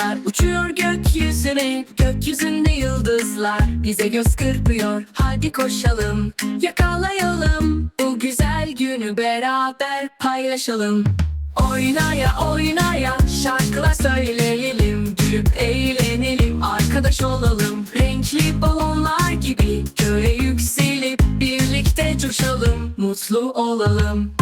yıldızlar Uçuyor gökyüzüne Gökyüzünde yıldızlar Bize göz kırpıyor. Hadi koşalım Yakalayalım Bu güzel günü beraber paylaşalım. Oynaya oynaya Şarkılar söyleyelim Gülüp eğlenelim Arkadaş olalım. Renkli balonlar gibi Göğe yükselip Birlikte coşalım Mutlu olalım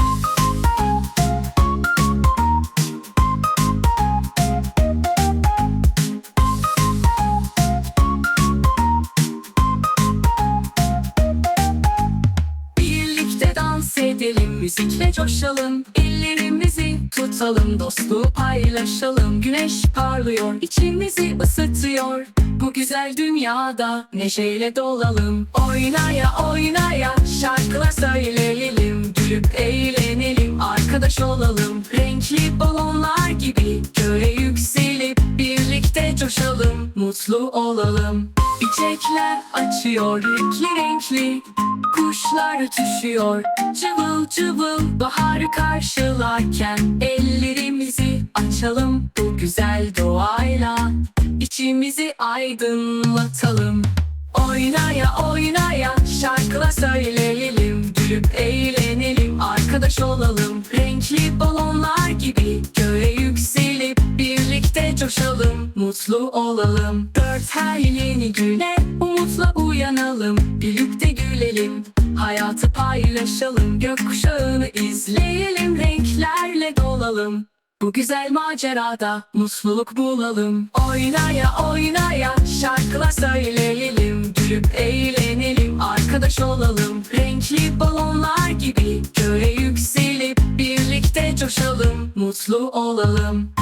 dans edelim, müzikle coşalım Ellerimizi tutalım, dostluğu paylaşalım. Güneş parlıyor, içimizi ısıtıyor. Bu güzel dünyada neşeyle dolalım. Oynaya oynaya şarkılar söyleyelim. Gülüp eğlenelim, arkadaş olalım. Renkli balonlar gibi göğe yükselip Birlikte coşalım, mutlu olalım. Çiçekler açıyor renkli renkli Kuşlar ötüşüyor cıvıl cıvıl Baharı karşılarken ellerimizi açalım Bu güzel doğayla. İçimizi aydınlatalım Oynaya oynaya şarkılar söyleyelim Gülüp eğlenelim arkadaş olalım Renkli balonlar gibi göğe yükselip Birlikte coşalım mutlu olalım. Dört her yeni güne umutla uyanalım Birlikte gülelim hayatı paylaşalım Gökkuşağını izleyelim renklerle dolalım. Bu güzel macerada mutluluk bulalım. Oynaya oynaya şarkılar söyleyelim Gülüp eğlenelim arkadaş olalım. Renkli balonlar gibi göğe yükselip Birlikte coşalım mutlu olalım